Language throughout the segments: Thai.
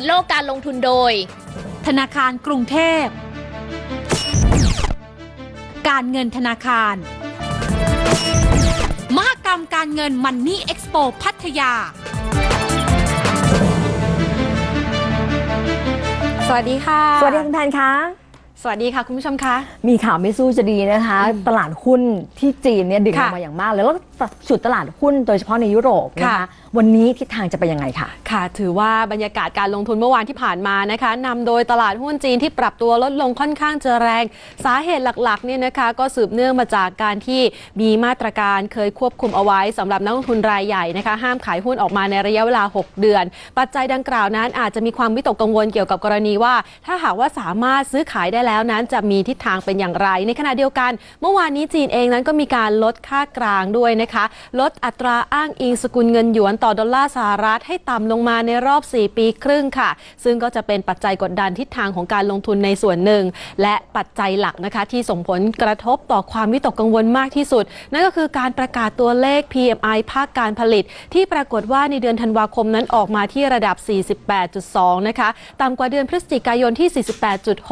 ดโลกการลงทุนโดย ธนาคารกรุงเทพ การเงินธนาคาร มหกรรมการเงินมันนี่เอ็กซ์โปพัทยา สวัสดีค่ะ สวัสดีคุณแพนคะสวัสดีค่ะ คุณผู้ชมคะ มีข่าวไม่สู้จะดีนะคะ ตลาดหุ้นที่จีนเนี่ยดิ่งลค่ะงมาอย่างมากเลยแล้วก็ฉุดตลาดหุ้นโดยเฉพาะในยุโรปนะคะค่ะวันนี้ทิศทางจะเป็นยังไงค่ะค่ะ ถือว่าบรรยากาศการลงทุนเมื่อวานที่ผ่านมานะคะนำโดยตลาดหุ้นจีนที่ปรับตัวลดลงค่อนข้างจะแรง สาเหตุหลักๆเนี่ยนะคะ ก็สืบเนื่องมาจากการที่มีมาตรการเคยควบคุมเอาไว้สำหรับนักลงทุนรายใหญ่นะคะ ห้ามขายหุ้นออกมาในระยะเวลา 6 เดือน ปัจจัยดังกล่าวนั้นอาจจะมีความวิตกกังวลเกี่ยวกับกรณีว่า ถ้าหากว่าสามารถซื้อขายได้แล้วนั้น จะมีทิศทางเป็นอย่างไร ในขณะเดียวกัน เมื่อวานนี้จีนเองนั้นก็มีการลดค่ากลางด้วยนะคะ ลดอัตราอ้างอิงสกุลเงินหยวนต่อดอลลาร์สหรัฐให้ต่ำลงมาในรอบ 4 ปีครึ่งค่ะ ซึ่งก็จะเป็นปัจจัยกดดันทิศทางของการลงทุนในส่วนหนึ่ง และปัจจัยหลักนะคะที่ส่งผลกระทบต่อความวิตกกังวลมากที่สุด นั่นก็คือการประกาศตัวเลข PMI ภาคการผลิต ที่ปรากฏว่าในเดือนธันวาคมนั้นออกมาที่ระดับ 48.2 นะคะ ต่ำกว่าเดือนพฤศจิกายนที่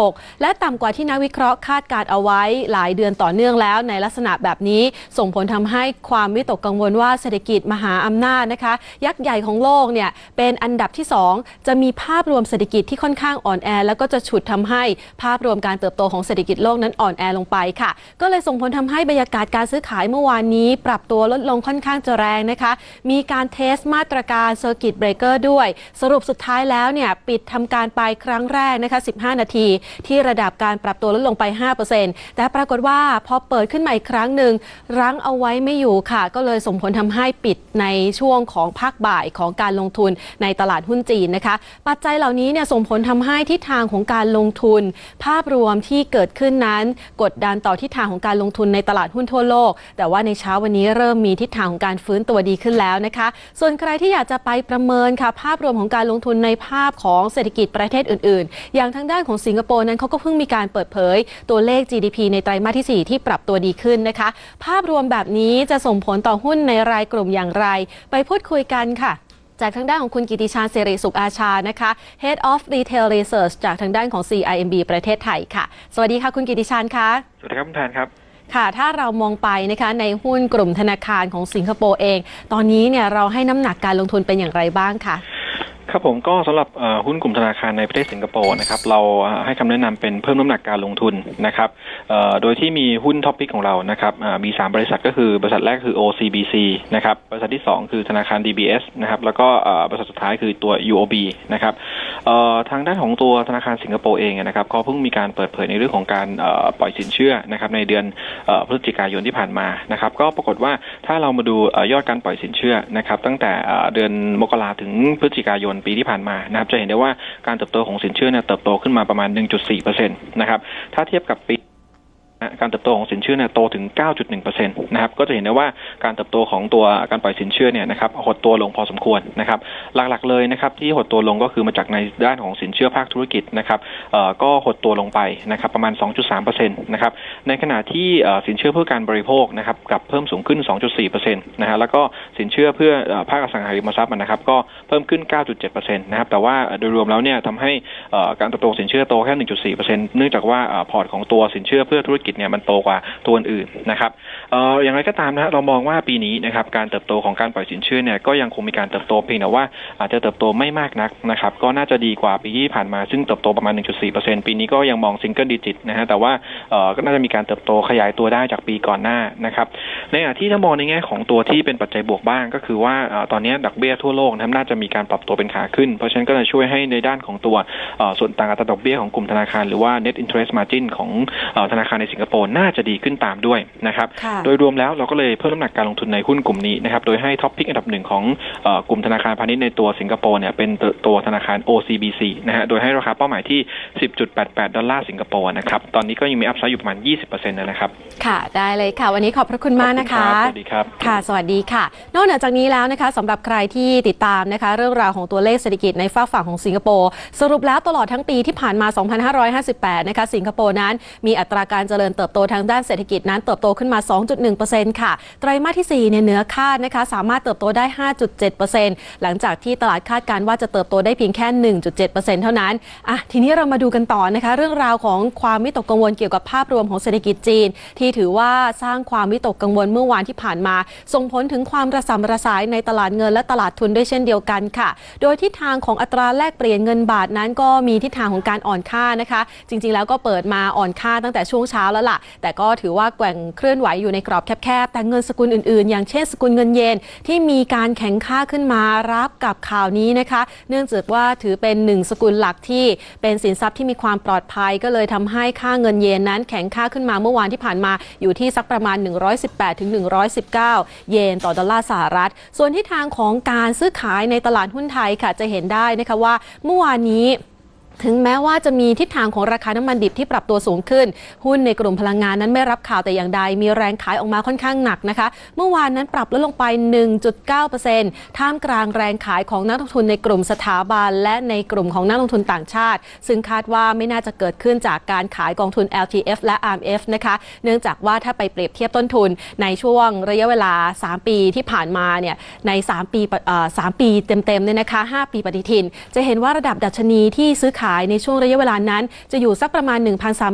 48.6 และต่ำกว่าที่นักวิเคราะห์คาดการเอาไว้หลายเดือนต่อเนื่องแล้วในลักษณะแบบนี้ ส่งผลทำให้ความวิตกกังวลว่าเศรษฐกิจมหาอำนาจนะคะยักษ์ใหญ่ของโลกเนี่ยเป็นอันดับที่ 2 จะมีภาพรวมเศรษฐกิจที่ค่อนข้างอ่อนแอ แล้วก็จะฉุดทำให้ภาพรวมการเติบโตของเศรษฐกิจโลกนั้นอ่อนแอลงไปค่ะ ก็เลยส่งผลทำให้บรรยากาศการซื้อขายเมื่อวานนี้ ปรับตัวลดลงค่อนข้างจะแรงนะคะ มีการเทสมาตรการ Circuit Breaker ด้วย สรุปสุดท้ายแล้วเนี่ยปิดทำการไปครั้งแรกนะคะ 15 นาที ที่ระดับการปรับตัวลดลงไป 5%แต่ปรากฏว่าพอเปิดขึ้นมาอีกครั้งหนึ่งรั้งเอาไว้ไม่อยู่ค่ะ ก็เลยส่งผลทำให้ปิดในช่วงของภาคบ่ายของการลงทุนในตลาดหุ้นจีนนะคะ ปัจจัยเหล่านี้เนี่ยส่งผลทำให้ทิศทางของการลงทุน ภาพรวมที่เกิดขึ้นนั้น กดดันต่อทิศทางของการลงทุนในตลาดหุ้นทั่วโลก แต่ว่าในเช้าวันนี้เริ่มมีทิศทางของการฟื้นตัวดีขึ้นแล้วนะคะ ส่วนใครที่อยากจะไปประเมินค่ะ ภาพรวมของการลงทุนในภาพของเศรษฐกิจประเทศอื่น ๆ อย่างทางด้านของสิงคโปร์นั้นเขาก็เพิ่งมีการเปิดเผยตัวเลข GDP ในไตรมาสที่ 4 ที่ปรับตัวดีขึ้นนะคะ ภาพรวมแบบนี้จะส่งผลต่อหุ้นในรายกลุ่มอย่างไร ไปพูดคุยกันค่ะ จากทางด้านของคุณกิติชาญเสรีสุขอาชานะคะ Head of Retail Research จากทางด้านของ CIMB ประเทศไทยค่ะ สวัสดีค่ะคุณกิติชาญคะสวัสดีครับคุณแทนครับค่ะถ้าเรามองไปนะคะในหุ้นกลุ่มธนาคารของสิงคโปร์เอง ตอนนี้เนี่ยเราให้น้ำหนักการลงทุนเป็นอย่างไรบ้างคะ ครับผมก็สำหรับหุ้นกลุ่มธนาคารในประเทศสิงคโปร์นะครับเราให้คำแนะนำเป็นเพิ่มน้ำหนักการลงทุนนะครับโดยที่มีหุ้นท็อปปิกของเรานะครับอ่ามบริษัทก็คือบริษัทแรกคือ OCBC นะครับบริษัทที่2คือธนาคาร DBS นะครับแล้วก็บริษัทสุดท้ายคือตัว UOB นะครับทางด้านของตัวธนาคารสิงคโปร์เองนะครับก็เพิ่งมีการเปิดเผยในเรื่องของการปล่อยสินเชื่อนะครับในเดือนพฤศจิกายนที่ผ่านมานะครับก็ปรากฏว่าถ้าเรามาดูยอดการปล่อยสินเชื่อนะครับตั้งแต่เดือนมกราถึงพฤศจิกายนปีที่ผ่านมานะครับจะเห็นได้ว่าการเติบโตของสินเชื่อเนี่ยเติบโตขึ้นมาประมาณ 1.4%นะครับถ้าเทียบกับปี การเติบโตของสินเชื่อเนี่ยโตถึง 9.1%นะครับ ก็จะเห็นได้ว่าการเติบโตของตัวการปล่อยสินเชื่อเนี่ยนะครับหดตัวลงพอสมควรนะครับ หลักๆเลยนะครับที่หดตัวลงก็คือมาจากในด้านของสินเชื่อภาคธุรกิจนะครับเอ่อก็หดตัวลงไปนะครับประมาณ 2.3%นะครับ ในขณะที่สินเชื่อเพื่อการบริโภคนะครับกับเพิ่มสูงขึ้น 2.4%นะฮะแล้วก็สินเชื่อเพื่อภาคอสังหาริมทรัพย์นะครับก็เพิ่มขึ้น 9.7%นะครับแต่ว่าโดยรวมแล้วเนี่ยทำให้การเติบโตสินเชื่อโตแค่ 1.4%เนื่องจากว่าพอร์ตของตัวสินเชื่อเพื่อธุรกิจเนี่ยมันโตกว่าตัวอื่นนะครับเอ่ออย่างไรก็ตามนะเรามองว่าปีนี้นะครับการเติบโตของการปล่อยสินเชื่อเนี่ยก็ยังคงมีการเติบโตเพียงแต่ว่าอาจจะเติบโตไม่มากนักนะครับก็น่าจะดีกว่าปีที่ผ่านมาซึ่งเติบโตประมาณ 1.4%ปีนี้ก็ยังมองซิงเกิลดิจิตนะฮะแต่ว่าเอ่อก็น่าจะมีการเติบโตขยายตัวได้จากปีก่อนหน้านะครับในขณะที่ถ้ามองในแง่ของตัวที่เป็นปัจจัยบวกบ้าง ก็คือว่าตอนนี้ดอกเบี้ยทั่วโลกนะน่าจะมีการปรับตัวเป็นขาขึ้น เพราะฉะนั้นก็จะช่วยให้ในด้านของตัวส่วนต่างอัตราดอกเบี้ยของกลุ่มธนาคารหรือว่า net interest margin ของธนาคารในสิงคโปร์น่าจะดีขึ้นตามด้วยนะครับค่ะโดยรวมแล้วเราก็เลยเพิ่มน้ำหนักการลงทุนในหุ้นกลุ่มนี้นะครับโดยให้ท็อปพิกอันดับหนึ่งของเออกลุ่มธนาคารพาณิชย์ในตัวสิงคโปร์เนี่ยเป็นตัวตัวธนาคาร OCBC นะฮะโดยให้ราคาเป้าหมายที่ 10.88 ดอลลาร์สิงคโปร์นะครับตอนนี้ก็ยังมีอัพไซด์อยู่ประมาณ 20%นะครับค่ะได้เลยค่ะ วันนี้ขอบพระคุณมากนะคะขอบณรับสวัสดีครับค่ะ สวัสดีค่ะ นอกเหนือจากนี้แล้วนะคะสำหรับใครที่ติดตามนะคะ เรื่องราวของตัวเลขเศรษฐกิจในฝากฝั่งของสิงคโปร์สรุปแล้วตลอดทั้งปีที่ผ่านมา 2558 นะคะสิงคโปร์นั้นมีอัตราการเจริญญเติบโตทางด้านเศรษฐกิจนั้นเติบโตขึ้นมา 2.1%ค่ะ ไตรมาสที่ 4 เนี่ยเหนือคาดนะคะ สามารถเติบโตได้ 5.7%หลังจากที่ตลาดคาดการณ์ว่าจะเติบโตได้เพียงแค่ 1.7%เท่านั้นอะทีนี้เรามาดูกันต่อนะคะ เรื่องราวของความวิตกกังวลเกี่ยวกับภาพรวมของเศรษฐกิจจีน ที่ถือว่าสร้างความวิตกกังวลเมื่อวานที่ผ่านมา ส่งผลถึงความระสำระสายในตลาดเงินและตลาดทุนด้วยเช่นเดียวกันค่ะ โดยทิศทางของอัตราแลกเปลี่ยนเงินบาทนั้นก็มีทิศทางของการอ่อนค่านะคะ จริง ๆ แล้วก็เปิดมาอ่อนค่าตั้งแต่ช่วงเช้าแล้วล่ะ แต่ก็ถือว่าแกว่งเคลื่อนไหวอยู่ในกรอบแคบๆ แต่เงินสกุลอื่นๆ อย่างเช่นสกุลเงินเยนที่มีการแข็งค่าขึ้นมารับกับข่าวนี้นะคะ เนื่องจากว่าถือเป็นหนึ่งสกุลหลักที่เป็นสินทรัพย์ที่มีความปลอดภัย ก็เลยทำให้ค่าเงินเยนนั้นแข็งค่าขึ้นมาเมื่อวานที่ผ่านมาอยู่ที่สักประมาณ 118ถึง119 เยนต่อดอลลาร์สหรัฐ ส่วนทิศทางของการซื้อขายในตลาดหุ้นไทยค่ะจะเห็นได้นะคะว่าเมื่อวานนี้ ถึงแม้ว่าจะมีทิศทางของราคาน้ำมันดิบที่ปรับตัวสูงขึ้น หุ้นในกลุ่มพลังงานนั้นไม่รับข่าวแต่อย่างใด มีแรงขายออกมาค่อนข้างหนักนะคะ เมื่อวานนั้นปรับลดลงไป 1.9%ท่ามกลางแรงขายของนักลงทุนในกลุ่มสถาบัน และในกลุ่มของนักลงทุนต่างชาติ ซึ่งคาดว่าไม่น่าจะเกิดขึ้นจากการขายกองทุน LTF และ RMF นะคะ เนื่องจากว่าถ้าไปเปรียบเทียบต้นทุนในช่วงระยะเวลา 3 ปีที่ผ่านมาเนี่ยใน 3 ปี3ปีเต็มๆเนี่ยนะคะ 5 ปีปฏิทิน จะเห็นว่าระดับดัชนีที่ซื้อขายในช่วงระยะเวลานั้น จะอยู่สักประมาณ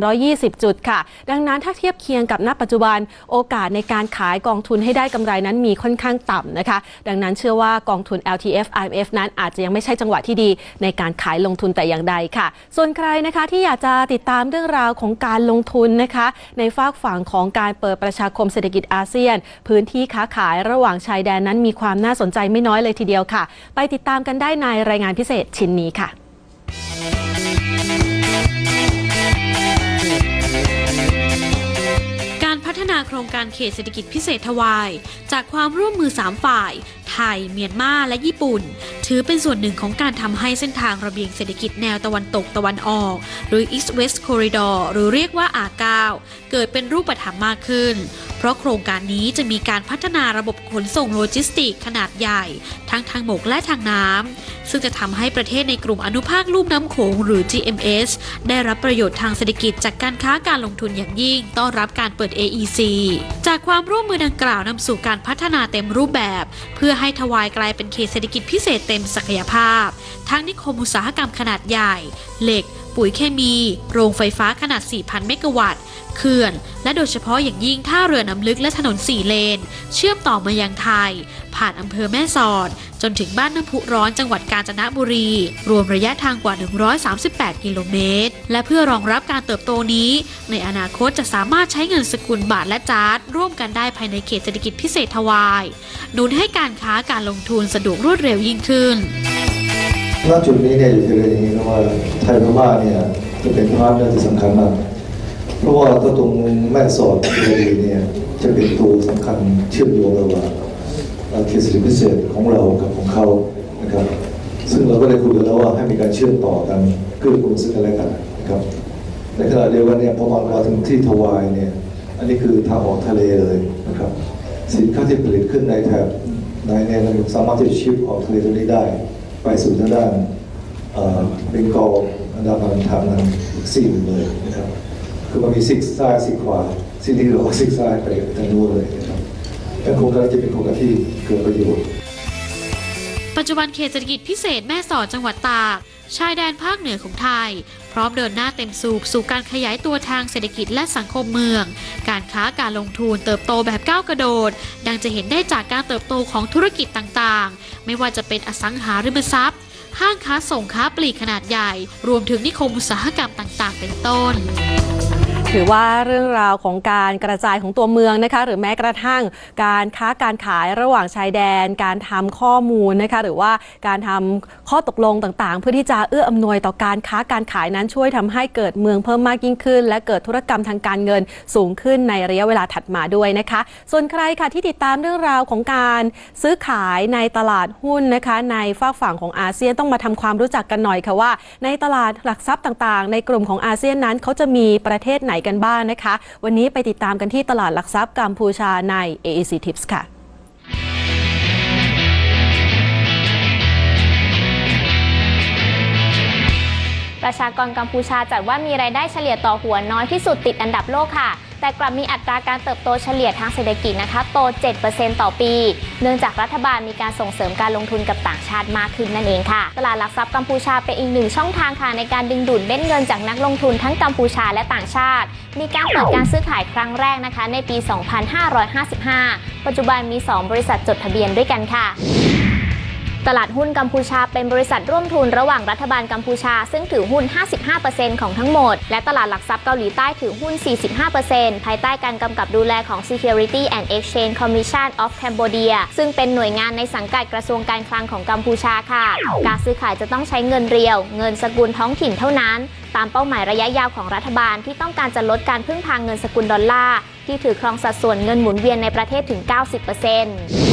1,320 จุดค่ะ ดังนั้นถ้าเทียบเคียงกับณปัจจุบันโอกาสในการขายกองทุนให้ได้กำไรนั้นมีค่อนข้างต่ำนะคะ ดังนั้นเชื่อว่ากองทุน LTF IMF นั้นอาจจะยังไม่ใช่จังหวะที่ดี ในการขายลงทุนแต่อย่างใดค่ะ ส่วนใครนะคะที่อยากจะติดตามเรื่องราวของการลงทุนนะคะ ในฝากฝั่งของการเปิดประชาคมเศรษฐกิจอาเซียน พื้นที่ค้าขายระหว่างชายแดนนั้นมีความน่าสนใจไม่น้อยเลยทีเดียวค่ะ ไปติดตามกันได้ในรายงานพิเศษชิ้นนี้ค่ะ การพัฒนาโครงการเขตเศรษฐกิจพิเศษทวาย จากความร่วมมือ 3 ฝ่าย ไทย เมียนมาและญี่ปุ่น ถือเป็นส่วนหนึ่งของการทำให้เส้นทางระเบียงเศรษฐกิจแนวตะวันตกตะวันออก หรือ East West Corridor หรือเรียกว่า R9 เกิดเป็นรูปธรรมมากขึ้น เพราะโครงการนี้จะมีการพัฒนาระบบขนส่งโลจิสติก ขนาดใหญ่ ทั้งทางบกและทางน้ำซึ่งจะทำให้ประเทศในกลุ่มอนุภาคลุ่มน้ำโขงหรือ GMS ได้รับประโยชน์ทางเศรษฐกิจจากการค้าการลงทุนอย่างยิ่ง ต้อนรับการเปิด AEC จากความร่วมมือดังกล่าวนำสู่การพัฒนาเต็มรูปแบบ เพื่อให้ทวายกลายเป็นเขตเศรษฐกิจพิเศษเต็มศักยภาพ ทั้งนิคมอุตสาหกรรมขนาดใหญ่ เหล็ก ปุ๋ยเคมี โรงไฟฟ้าขนาด 4,000 เมกะวัตต์ เขื่อน และโดยเฉพาะอย่างยิ่งท่าเรือน้ำลึกและถนนสี่เลน เชื่อมต่อมายังไทย ผ่านอำเภอแม่สอด จนถึงบ้านน้ำพุร้อนจังหวัดกาญจนบุรี รวมระยะทางกว่า 138 กิโลเมตร และเพื่อรองรับการเติบโตนี้ ในอนาคตจะสามารถใช้เงินสกุลบาทและจาร์ดร่วมกันได้ภายในเขตเศรษฐกิจพิเศษทวายหนุนให้การค้าการลงทุนสะดวกรวดเร็วยิ่งขึ้น ณจุดนี้เนี่ยอยู่ที่เรียนอย่างนี้นะว่าไทยพม่าเนี่ยจะเป็นพาร์ทเนอร์ที่สำคัญมาก เพราะว่าตัวตรงแม่สอดเรียเนี่ยจะเป็นตัวสำคัญเชื่อมโยงระหว่างเอ่อเขตสิพิเศษของเรากับของเขานะครับ ซึ่งเราก็ได้คุยกันแล้วว่าให้มีการเชื่อมต่อกันเกื้อกูลซึ่งกันและกันนะครับในขณะเดียวกันเนี่ยพอมาถึงที่ทวายเนี่ยอันนี้คือทางออกทะเลเลยนะครับ สินค้าที่ผลิตขึ้นในแถบในในระบบสามารถที่จะชิปออกทะเลตรงนี้ได้ ไปสู่ทางด้านเบงกอลอันดามันทางนั้นสี่หมเลยนะครับ คือมันมีซิกซ้ายซิกขวาซิกที่เราซิกซ้ายไปทางนู้นเลยนะครับแต่โครงการจะเป็นโครงการที่เกิดประโยชน์ ปัจจุบันเขตเศรษฐกิจพิเศษแม่สอดจังหวัดตาก ชายแดนภาคเหนือของไทย พร้อมเดินหน้าเต็มสูบสู่การขยายตัวทางเศรษฐกิจและสังคมเมือง การค้าการลงทุนเติบโตแบบก้าวกระโดด ดังจะเห็นได้จากการเติบโตของธุรกิจต่างๆ ไม่ว่าจะเป็นอสังหาริมทรัพย์ ห้างค้าส่งค้าปลีกขนาดใหญ่ รวมถึงนิคมอุตสาหกรรมต่างๆ เป็นต้น ถือว่าเรื่องราวของการกระจายของตัวเมืองนะคะ หรือแม้กระทั่งการค้าการขายระหว่างชายแดน การทำข้อมูลนะคะ หรือว่าการทำข้อตกลงต่างๆ เพื่อที่จะเอื้ออำนวยต่อการค้าการขายนั้นช่วยทำให้เกิดเมืองเพิ่มมากยิ่งขึ้น และเกิดธุรกรรมทางการเงินสูงขึ้นในระยะเวลาถัดมาด้วยนะคะ ส่วนใครค่ะที่ติดตามเรื่องราวของการซื้อขายในตลาดหุ้นนะคะ ในฝากฝั่งของอาเซียนต้องมาทำความรู้จักกันหน่อยค่ะว่า ในตลาดหลักทรัพย์ต่างๆ ในกลุ่มของอาเซียนนั้นเขาจะมีประเทศไหนกันบ้างนะคะ วันนี้ไปติดตามกันที่ตลาดหลักทรัพย์กัมพูชาใน AEC Tips ค่ะปรประชากรกัมพูชาจัดว่ามีรายได้เฉลี่ยต่อหัวน้อยที่สุดติดอันดับโลกค่ะ แต่กลับมีอัตราการเติบโตเฉลี่ยทางเศรษฐกิจนะคะ โต 7%ต่อปี เนื่องจากรัฐบาลมีการส่งเสริมการลงทุนกับต่างชาติมากขึ้นนั่นเองค่ะ ตลาดหลักทรัพย์กัมพูชาเป็นอีกหนึ่งช่องทางค่ะในการดึงดูดเม็ดเงินจากนักลงทุนทั้งกัมพูชาและต่างชาติ มีการเปิดการซื้อขายครั้งแรกนะคะ ในปี 2555 ปัจจุบันมี 2 บริษัทจดทะเบียนด้วยกันค่ะ ตลาดหุ้นกัมพูชาเป็นบริษัทร่วมทุนระหว่างรัฐบาลกัมพูชา ซึ่งถือหุ้น 55%ของทั้งหมด และตลาดหลักทรัพย์เกาหลีใต้ถือหุ้น 45%ภายใต้การกำกับดูแลของ Security and Exchange Commission of Cambodia ซึ่งเป็นหน่วยงานในสังกัดกระทรวงการคลังของกัมพูชาค่ะ การซื้อขายจะต้องใช้เงินเรียว เงินสกุลท้องถิ่นเท่านั้น ตามเป้าหมายระยะยาวของรัฐบาลที่ต้องการจะลดการพึ่งพางเงินสกุลดอลลาร์ที่ถือครองสัดส่วนเงินหมุนเวียนในประเทศถึง 90%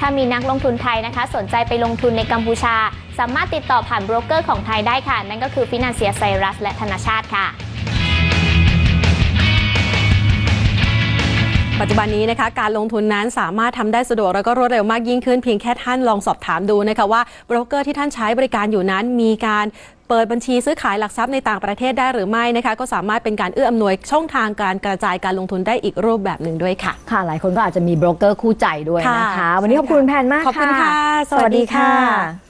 ถ้ามีนักลงทุนไทยนะคะ สนใจไปลงทุนในกัมพูชา สามารถติดต่อผ่านโบรกเกอร์ของไทยได้ค่ะ นั่นก็คือฟิน a นเซียไซรัสและธนาชาติค่ะ ปัจจุบันนี้นะคะการลงทุนนั้นสามารถทำได้สะดวกแล้วก็รวดเร็วมากยิ่งขึ้นเพียงแค่ท่านลองสอบถามดูนะคะว่าโบรกเกอร์ที่ท่านใช้บริการอยู่นั้นมีการเปิดบัญชีซื้อขายหลักทรัพย์ในต่างประเทศได้หรือไม่นะคะก็สามารถเป็นการเอื้ออำนวยช่องทางการกระจายการลงทุนได้อีกรูปแบบหนึ่งด้วยค่ะ ค่ะ หลายคนก็อาจจะมีโบรกเกอร์คู่ใจด้วยนะคะค่ะวันนี้ขอบคุณแพนมากขอบคุณค่ะ สวัสดีค่ะ